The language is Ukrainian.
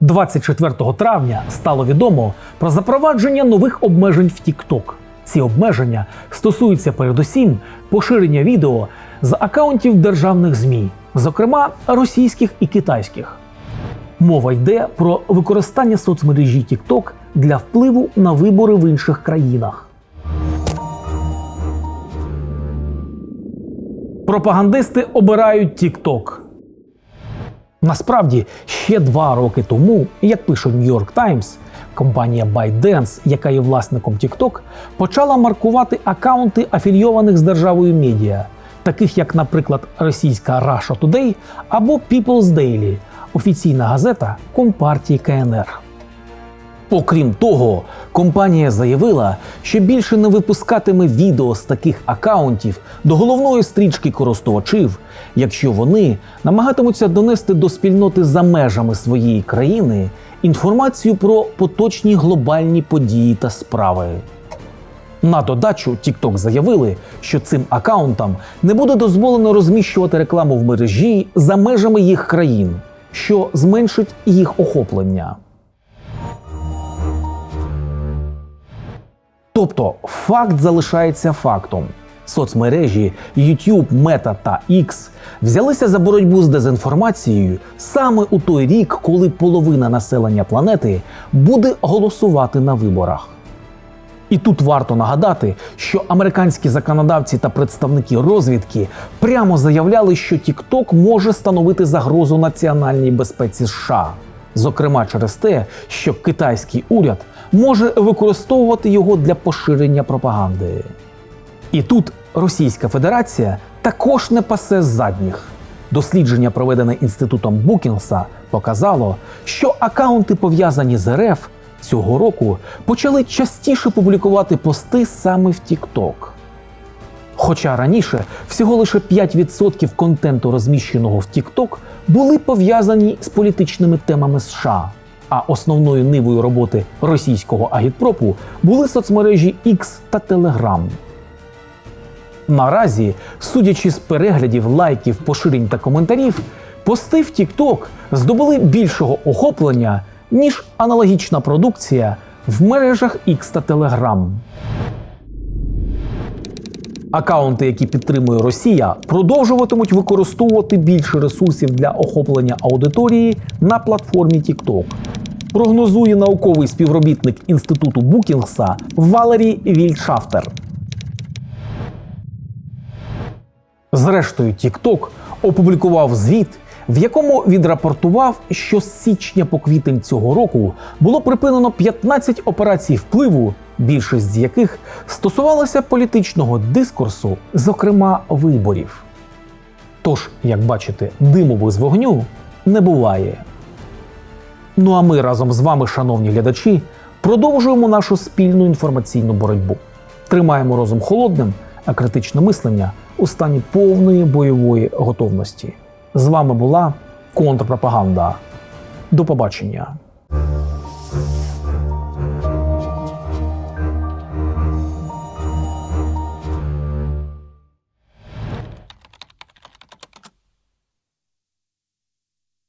24 травня стало відомо про запровадження нових обмежень в TikTok. Ці обмеження стосуються передусім поширення відео з акаунтів державних ЗМІ, зокрема російських і китайських. Мова йде про використання соцмережі TikTok для впливу на вибори в інших країнах. Пропагандисти обирають TikTok. Насправді, ще два роки тому, як пише New York Times, компанія ByteDance, яка є власником TikTok, почала маркувати акаунти афільйованих з державою медіа, таких як, наприклад, російська Russia Today або People's Daily, офіційна газета Компартії КНР. Окрім того, компанія заявила, що більше не випускатиме відео з таких акаунтів до головної стрічки користувачів, якщо вони намагатимуться донести до спільноти за межами своєї країни інформацію про поточні глобальні події та справи. На додачу TikTok заявили, що цим акаунтам не буде дозволено розміщувати рекламу в мережі за межами їх країн, що зменшить їх охоплення. Тобто факт залишається фактом. Соцмережі YouTube, Meta та X взялися за боротьбу з дезінформацією саме у той рік, коли половина населення планети буде голосувати на виборах. І тут варто нагадати, що американські законодавці та представники розвідки прямо заявляли, що TikTok може становити загрозу національній безпеці США, зокрема через те, що китайський уряд може використовувати його для поширення пропаганди. І тут Російська Федерація також не пасе задніх. Дослідження, проведене інститутом Букінгса, показало, що акаунти, пов'язані з РФ, цього року почали частіше публікувати пости саме в TikTok. Хоча раніше всього лише 5% контенту, розміщеного в TikTok, були пов'язані з політичними темами США. А основною нивою роботи російського агітпропу були соцмережі X та Telegram. Наразі, судячи з переглядів, лайків, поширень та коментарів, пости в TikTok здобули більшого охоплення, ніж аналогічна продукція в мережах X та Telegram. Акаунти, які підтримує Росія, продовжуватимуть використовувати більше ресурсів для охоплення аудиторії на платформі TikTok. Прогнозує науковий співробітник інституту Букінгса Валерій Вільшафтер. Зрештою, TikTok опублікував звіт, в якому відрапортував, що з січня по квітень цього року було припинено 15 операцій впливу, більшість з яких стосувалася політичного дискурсу, зокрема виборів. Тож, як бачите, диму без вогню не буває. Ну а ми разом з вами, шановні глядачі, продовжуємо нашу спільну інформаційну боротьбу. Тримаємо розум холодним, а критичне мислення у стані повної бойової готовності. З вами була контрпропаганда. До побачення.